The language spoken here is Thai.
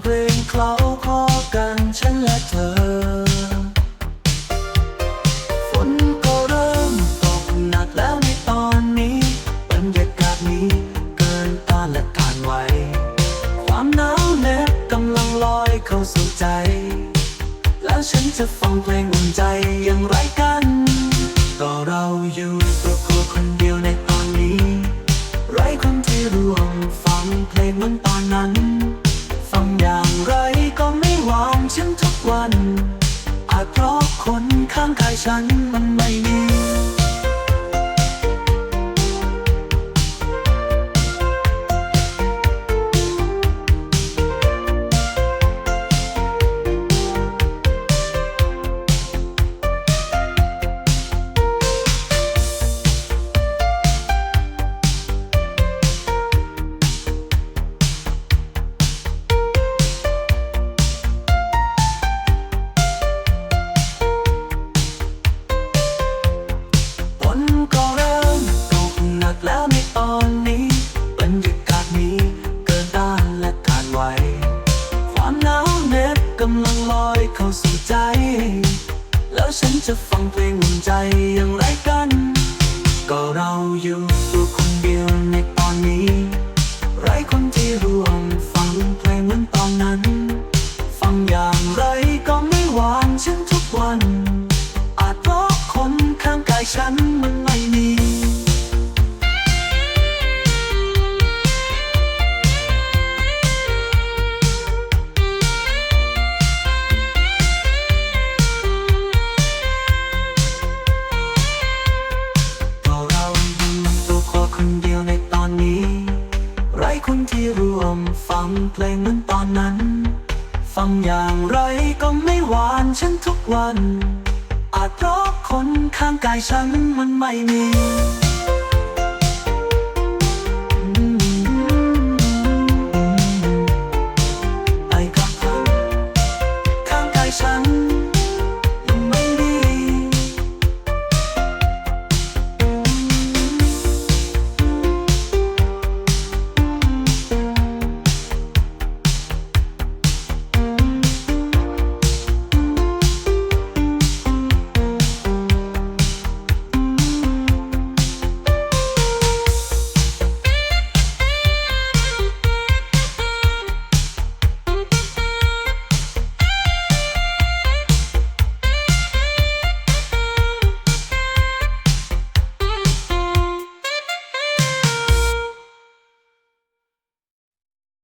เพลงเคล้าคอกันฉันและเธอ ฝนก็เริ่มตกหนักแล้วในตอนนี้บรรยากาศนี้เกินต้านและทานไหวความหนาวเหน็บกำลังลอยเข้าสู่ใจ แล้วฉันจะฟังเพลงอุ่นใจอย่างไรกันก็เราอยู่ตัวตัวคนเดียวในตอนนี้ ไร้คนที่ร่วมฟังเพลงเหมือนตอนนั้นำอย่างไรก็ไม่วางฉันทุกวัน อาจเพราะคนข้างกายฉันมันไม่มี ฉันจะฟังเพลงอุ่นใจอย่างไรกัน ก็เราอยู่ตัวคนเดียวในป่า เพลงนั้นตอนนั้น ฟังอย่างไรก็ไม่หวานฉันทุกวัน อาจเพราะคนข้างกายฉันมันไม่มี